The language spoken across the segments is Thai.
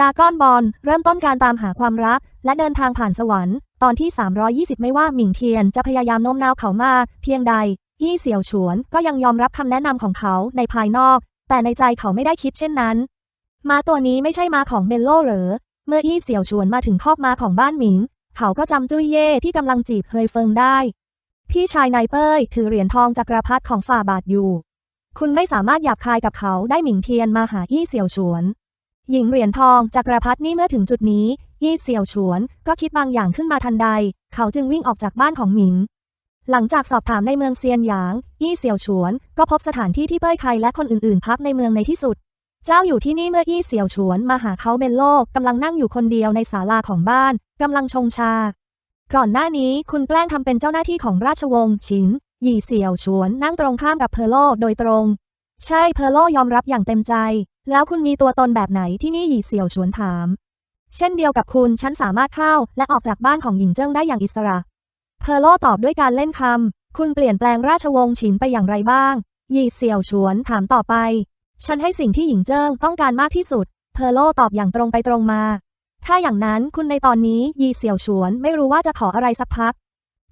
ดาก้อนบอลเริ่มต้นการตามหาความรัก และเดินทางผ่านสวรรค์ ตอนที่ 320 ไม่ว่าหมิงเทียนจะพยายามโน้มน้าวเขามาเพียงใดยี่เสี่ยวฉวนก็ยังยอมรับคำแนะนำของเขาในภายนอก แต่ในใจเขาไม่ได้คิดเช่นนั้น มาตัวนี้ไม่ใช่มาของเบลโลหรือ เมื่อยี่เสี่ยวฉวนมาถึงคอกมาของบ้านหมิง เขาก็จำจุ้ยเย่ที่กำลังจีบเฮยเฟิงได้ พี่ชายนายเป้ยถือเหรียญทองจักรพรรดิของฝ่าบาทอยู่ คุณไม่สามารถหยาบคายกับเขาได้หมิงเทียนมาหายี่เสี่ยวฉวน หญิงเหรียญทองจักรพรรดินี่เมื่อถึงจุดนี้ ยี่เสี่ยวฉวน ก็คิดบางอย่างขึ้นมาทันใด เขาจึงวิ่งออกจากบ้านของหมิง หลังจากสอบถามในเมืองเซียนหยาง ยี่เสี่ยวฉวน ก็พบสถานที่ที่เป้ยไคและคนอื่นๆ พักในเมืองในที่สุด เจ้าอยู่ที่นี่เมื่อยี่เสี่ยวฉวนมาหาเขาเบนโลกกำลังนั่งอยู่คนเดียวในศาลาของบ้านกำลังชงชา ก่อนหน้านี้คุณแกล้งทำเป็นเจ้าหน้าที่ของราชวงศ์ฉินยี่เสี่ยวฉวนนั่งตรงข้ามกับเพอโลโดยตรง ใช่เพอโลยอมรับอย่างเต็มใจ แล้วคุณมีตัวตนแบบไหนที่นี่หยีเสี่ยวฉวนถาม เช่นเดียวกับคุณฉันสามารถเข้าและออกจากบ้านของหญิงเจิ้งได้อย่างอิสระ เพอร์โลตอบด้วยการเล่นคำ คุณเปลี่ยนแปลงราชวงศ์ฉินไปอย่างไรบ้าง หยีเสี่ยวฉวนถามต่อไป ฉันให้สิ่งที่หญิงเจิ้งต้องการมากที่สุด เพอร์โลตอบอย่างตรงไปตรงมา ถ้าอย่างนั้นคุณในตอนนี้หยีเสี่ยวฉวนไม่รู้ว่าจะขออะไรสักพัก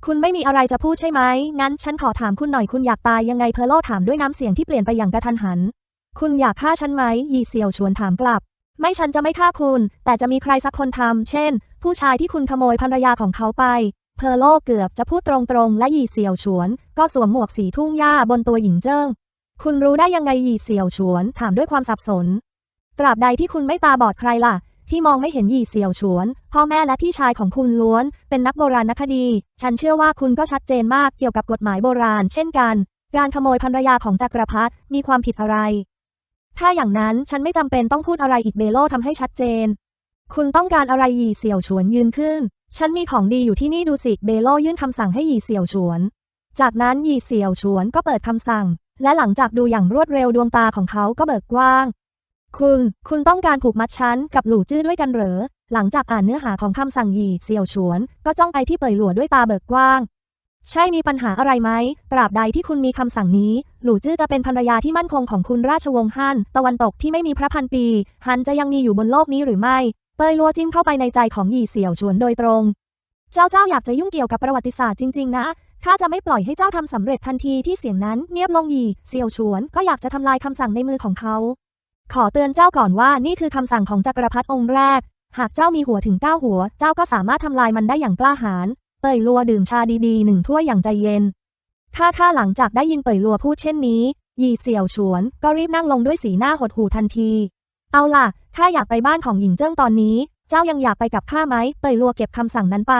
คุณไม่มีอะไรจะพูดใช่ไหม งั้นฉันขอถามคุณหน่อยคุณอยากตายยังไงเพอร์โลถามด้วยน้ำเสียงที่เปลี่ยนไปอย่างกระทันหัน คุณอยากฆ่าฉันไหมหยีเสี่ยวฉวนถามกลับ ไม่ฉันจะไม่ฆ่าคุณ แต่จะมีใครสักคนทำ เช่น ผู้ชายที่คุณขโมยภรรยาของเขาไป เพอร์โลเกือบจะพูดตรงๆ และหยีเสี่ยวฉวน ก็สวมหมวกสีทุ่งหญ้าบนตัวหญิงเจิ้ง คุณรู้ได้ยังไงหยีเสี่ยวฉวน ถามด้วยความสับสน ตราบใดที่คุณไม่ตาบอดใครล่ะ ที่มองไม่เห็นหยี่เสี่ยวฉวน พ่อแม่และพี่ชายของคุณล้วน เป็นนักโบราณคดี ฉันเชื่อว่าคุณก็ชัดเจนมากเกี่ยวกับกฎหมายโบราณ เช่นกัน การขโมยภรรยาของจักรพรรดิมีความผิดอะไร ถ้าอย่างนั้นฉันไม่จำเป็นต้องพูดอะไรอีกเบโลทำให้ชัดเจน คุณต้องการอะไรหยี่เสี่ยวฉวนยืนขึ้น ฉันมีของดีอยู่ที่นี่ดูสิเบโลยื่นคำสั่งให้หยี่เสี่ยวฉวน จากนั้นหยี่เสี่ยวฉวนก็เปิดคำสั่ง และหลังจากดูอย่างรวดเร็วดวงตาของเขาก็เบิกกว้าง คุณ คุณต้องการผูกมัดฉันกับหลู่จื้อด้วยกันเหรอ หลังจากอ่านเนื้อหาของคำสั่งหยี่เสี่ยวฉวน ก็จ้องไปที่เป่ยหลัวด้วยตาเบิกกว้าง ใช่มีปัญหาอะไรไหมตราบใดที่คุณมีคำสั่งนี้ หลู่จื้อจะเป็นภรรยาที่มั่นคงของคุณราชวงศ์ฮั่นตะวันตกที่ไม่มีพระพันปี ฮันจะยังมีอยู่บนโลกนี้หรือไม่ เปยลัวจิ้มเข้าไปในใจของหยี่เสี่ยวฉวนโดยตรง เจ้าเจ้าอยากจะยุ่งเกี่ยวกับประวัติศาสตร์จริงๆนะข้าจะไม่ปล่อยให้เจ้าทำสำเร็จทันทีที่เสียงนั้นเงียบลงหยี่เสี่ยวฉวนก็อยากจะทำลายคำสั่งในมือของเขา ขอเตือนเจ้าก่อนว่านี่คือคำสั่งของจักรพรรดิองค์แรก หากเจ้ามีหัวถึงเก้าหัว เจ้าก็สามารถทำลายมันได้อย่างกล้าหาญเปยลัวดื่มชาดีๆหนึ่งถ้วยอย่างใจเย็น ข้าข้าหลังจากได้ยินเป่ยลัวพูดเช่นนี้ ยีเสี่ยวฉวน ก็รีบนั่งลงด้วยสีหน้าหดหู่ทันที เอาล่ะ ข้าอยากไปบ้านของหญิงเจิ้งตอนนี้ เจ้ายังอยากไปกับข้าไหม เป่ยลัวเก็บคำสั่งนั้นไป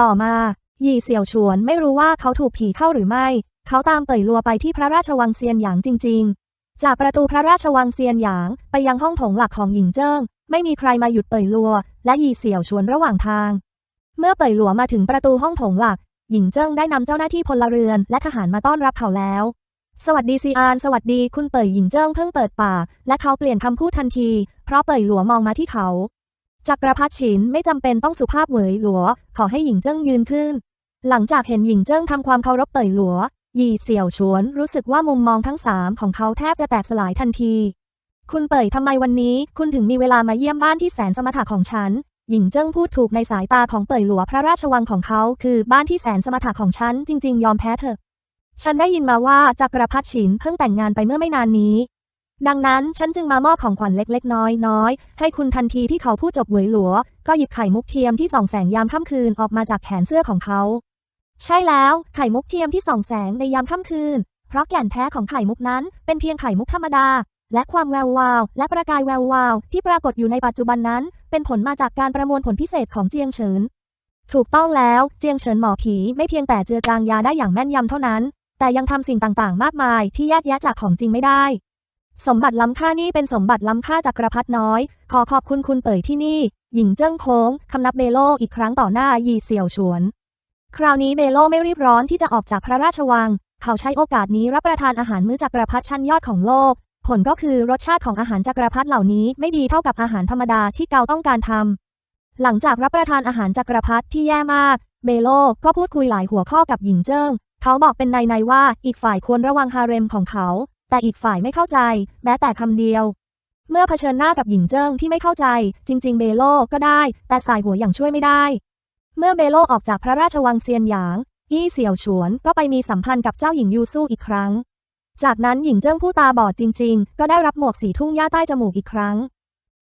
ต่อมา ยีเสี่ยวฉวนไม่รู้ว่าเขาถูกผีเข้าหรือไม่ เขาตามเป่ยลัวไปที่พระราชวังเซียนหยางจริง ๆ จากประตูพระราชวังเซียนหยางไปยังห้องโถงหลักของหญิงเจิ้ง ไม่มีใครมาหยุดเป่ยลัว และยีเสี่ยวฉวนระหว่างทาง เมื่อเป่ยหลัวมาถึงประตูห้องโถงหลัก หญิงเจิ้งได้นำเจ้าหน้าที่พลเรือน และทหารมาต้อนรับเขาแล้ว สวัสดีซีอาน สวัสดี คุณเป่ยหญิงเจิ้งเพิ่งเปิดปาก และเขาเปลี่ยนคำพูดทันที เพราะเป่ยหลัวมองมาที่เขา จักรพรรดิฉินไม่จำเป็นต้องสุภาพเหวยหลัว ขอให้หญิงเจิ้งยืนขึ้น หลังจากเห็นหญิงเจิ้งทำความเคารพเป่ยหลัว หยี่เสี่ยวฉวน รู้สึกว่ามุมมองทั้งสามของเขาแทบจะแตกสลายทันที คุณเป่ยทำไมวันนี้ คุณถึงมีเวลามาเยี่ยมบ้านที่แสนสมถะของฉัน หญิงเจิ้งพูดถูกในสายตาของเป่ยหลัวพระราชวังของเขา คือบ้านที่แสนสมถะของฉัน จริง ๆ ยอมแพ้เถอะ ฉันได้ยินมาว่าจักรพรรดิฉินเพิ่งแต่งงานไปเมื่อไม่นานนี้ ดังนั้นฉันจึงมามอบของขวัญเล็กๆ น้อยๆ ให้คุณทันทีที่เขาพูดจบเหวยหลัว ก็หยิบไข่มุกเทียมที่ส่องแสงยามค่ำคืนออกมาจากแขนเสื้อของเขา ใช่แล้วไข่มุกเทียมที่ส่องแสงในยามค่ำคืน เพราะแก่นแท้ของไข่มุกนั้นเป็นเพียงไข่มุกธรรมดา และความแวววาว และประกายแวววาว ที่ปรากฏอยู่ในปัจจุบันนั้น เป็นผลมาจากการประมวลผลพิเศษของเจียงเฉิน ถูกต้องแล้ว เจียงเฉินหมอผีไม่เพียงแต่เจือจางยาได้อย่างแม่นยำเท่านั้น แต่ยังทำสิ่งต่างๆ มากมายที่แยกแยะจากของจริงไม่ได้ สมบัติล้ำค่านี่เป็นสมบัติล้ำค่าจากกระพัดน้อย ขอขอบคุณคุณเป่ยที่นี่ หญิงเจิ้งโค้งคำนับเบโลอีกครั้งต่อหน้ายีเสี่ยวฉวน คราวนี้เบโลไม่รีบร้อนที่จะออกจากพระราชวังเขาใช้โอกาสนี้รับประทานอาหารมื้อจักกระพรรดิชั้นยอดของโลก ผลก็คือรสชาติของอาหารจักรพรรดิเหล่านี้ไม่ดีเท่ากับอาหารธรรมดาที่เกาต้องการทำหลังจากรับประทานอาหารจักรพรรดิที่แย่มาก เบโลก็พูดคุยหลายหัวข้อกับหญิงเจิ้ง เขาบอกเป็นในในๆว่าอีกฝ่ายควรระวังฮาเร็มของเขา แต่อีกฝ่ายไม่เข้าใจ แม้แต่คำเดียว เมื่อเผชิญหน้ากับหญิงเจิ้งที่ไม่เข้าใจ จริง ๆ เบโลก็ได้ แต่สายหัวอย่างช่วยไม่ได้ เมื่อเบโลออกจากพระราชวังเซียนหยางยี่เสี่ยวฉวนก็ไปมีสัมพันธ์กับเจ้าหญิงยูซู่อีกครั้ง จากนั้นหญิงเจิ้งผู้ตาบอดจริง ๆ ก็ได้รับหมวกสีทุ่งหญ้าใต้จมูกอีกครั้ง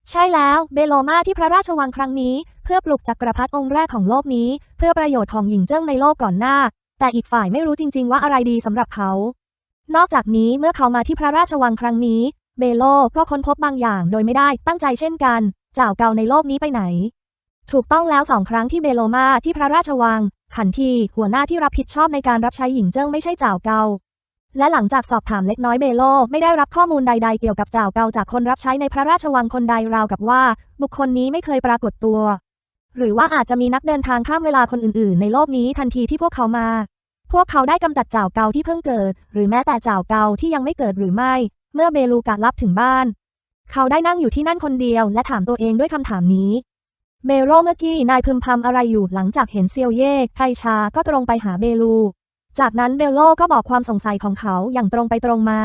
ใช่แล้วเบโลมาที่พระราชวังครั้งนี้ เพื่อปลุกจักรพรรดิองค์แรกของโลกนี้ เพื่อประโยชน์ของหญิงเจิ้งในโลกก่อนหน้า แต่อีกฝ่ายไม่รู้จริง ๆ ว่าอะไรดีสำหรับเขา นอกจากนี้เมื่อเขามาที่พระราชวังครั้งนี้ เบโลก็ค้นพบบางอย่างโดยไม่ได้ตั้งใจเช่นกันเจ้าเก่าในโลกนี้ไปไหน ถูกต้องแล้วสองครั้งที่เบโลมาที่พระราชวังขันทีหัวหน้าที่รับผิดชอบในการรับใช้หญิงเจิ้งไม่ใช่เจ้าเกา และหลังจากสอบถามเล็กน้อยเบโลไม่ได้รับข้อมูลใด ๆ เกี่ยวกับเจ้าเกาจากคนรับใช้ในพระราชวังคนใดราวกับว่า บุคคลนี้ไม่เคยปรากฏตัว หรือว่าอาจจะมีนักเดินทางข้ามเวลาคนอื่น ๆ ในโลกนี้ทันทีที่พวกเขามา พวกเขาได้กำจัดเจ้าเกาที่เพิ่งเกิด หรือแม้แต่เจ้าเกาที่ยังไม่เกิดหรือไม่ เมื่อเบลูกาลับถึงบ้าน เขาได้นั่งอยู่ที่นั่นคนเดียว และถามตัวเองด้วยคำถามนี้เบโรเมื่อกี้นายพึมพำอะไรอยู่หลังจากเห็นเซียวเย่ไคชาก็ตรงไปหาเบลู จากนั้นเบลโลก็บอกความสงสัยของเขาอย่างตรงไปตรงมา